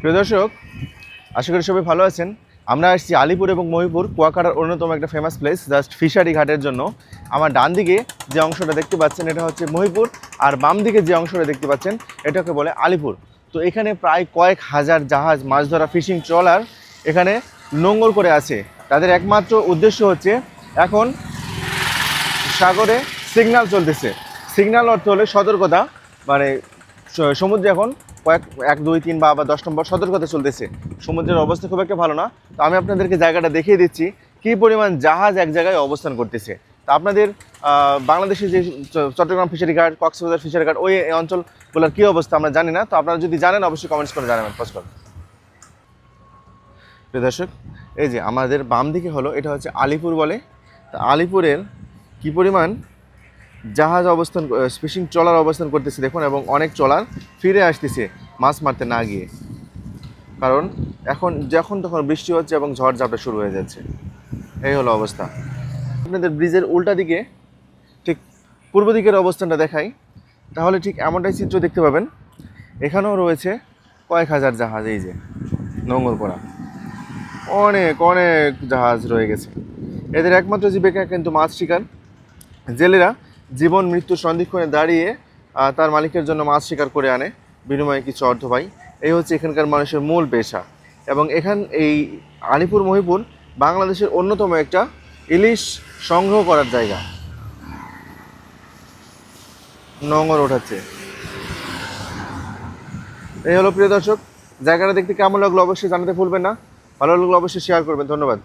প্রিয় দর্শক, আশা করি সবাই ভালো আছেন। আমরা আসছি আলিপুর এবং মহিপুর, কুয়াকাটার অন্যতম একটা ফেমাস প্লেস জাস্ট ফিশারি ঘাটের জন্য। আমার ডান দিকে যে অংশটা দেখতে পাচ্ছেন, এটা হচ্ছে মহিপুর, আর বাম দিকে যে অংশটা দেখতে পাচ্ছেন, এটাকে বলে আলিপুর। তো এখানে প্রায় কয়েক হাজার জাহাজ, মাছ ধরা ফিশিং ট্রলার এখানে নোঙ্গর করে আছে। তাদের একমাত্র উদ্দেশ্য হচ্ছে, এখন সাগরে সিগনাল চলতেছে। সিগনাল অর্থ হলে সতর্কতা মানে সমুদ্রে এখন কয়েক, এক, দুই, তিন বা আবার দশ নম্বর সতর্কতা চলতেছে। সমুদ্রের অবস্থা খুব একটা ভালো না। তো আমি আপনাদেরকে জায়গাটা দেখিয়ে দিচ্ছি, কী পরিমাণ জাহাজ এক জায়গায় অবস্থান করতেছে। তা আপনাদের বাংলাদেশের যে চট্টগ্রাম ফিশারি ঘাট, কক্সবাজার ফিশারি ঘাট, ওই অঞ্চলগুলোর কী অবস্থা আমরা জানি না। তো আপনারা যদি জানেন, অবশ্যই কমেন্টস করে জানাবেন পোস্ট করুন প্রিয় দর্শক, এই যে আমাদের বাম দিকে হলো, এটা হচ্ছে আলিপুর বলে। তা আলিপুরের কী পরিমাণ জাহাজ অবস্থান ফিশিং ট্রলার অবস্থান করতেছে, দেখুন, এবং অনেক ট্রলার ফিরে আসতেছে মাছ মারতে না গিয়ে। কারণ এখন, যখন তখন বৃষ্টি হচ্ছে এবং ঝড় ঝাপটা শুরু হয়ে যাচ্ছে। এই হলো অবস্থা। আপনাদের ব্রিজের উল্টা দিকে, ঠিক পূর্ব দিকের অবস্থানটা দেখাই। তাহলে ঠিক এমনটাই চিত্র দেখতে পাবেন। এখানেও রয়েছে কয়েক হাজার জাহাজ, এই যে নোংর করা। অনেক অনেক জাহাজ রয়ে গেছে। এদের একমাত্র জীবিকা কিন্তু মাছ শিকার। জেলেরা জীবন, মৃত্যু সন্ধিক্ষণে দাঁড়িয়ে তার মালিকের জন্য মাছ শিকার করে আনে। বিনিময়ে কিছু অর্থ পাই। এই হচ্ছে এখানকার মানুষের মূল পেশা। এবং এখান, এই আলিপুর মহিপুর বাংলাদেশের অন্যতম একটা ইলিশ সংগ্রহ করার জায়গা। নোংর ওঠাচ্ছে। এই হলো প্রিয় দর্শক, জায়গাটা দেখতে কেমন লাগল অবশ্যই জানাতে ভুলবেন না। ভালো লাগল অবশ্যই শেয়ার করবেন। ধন্যবাদ।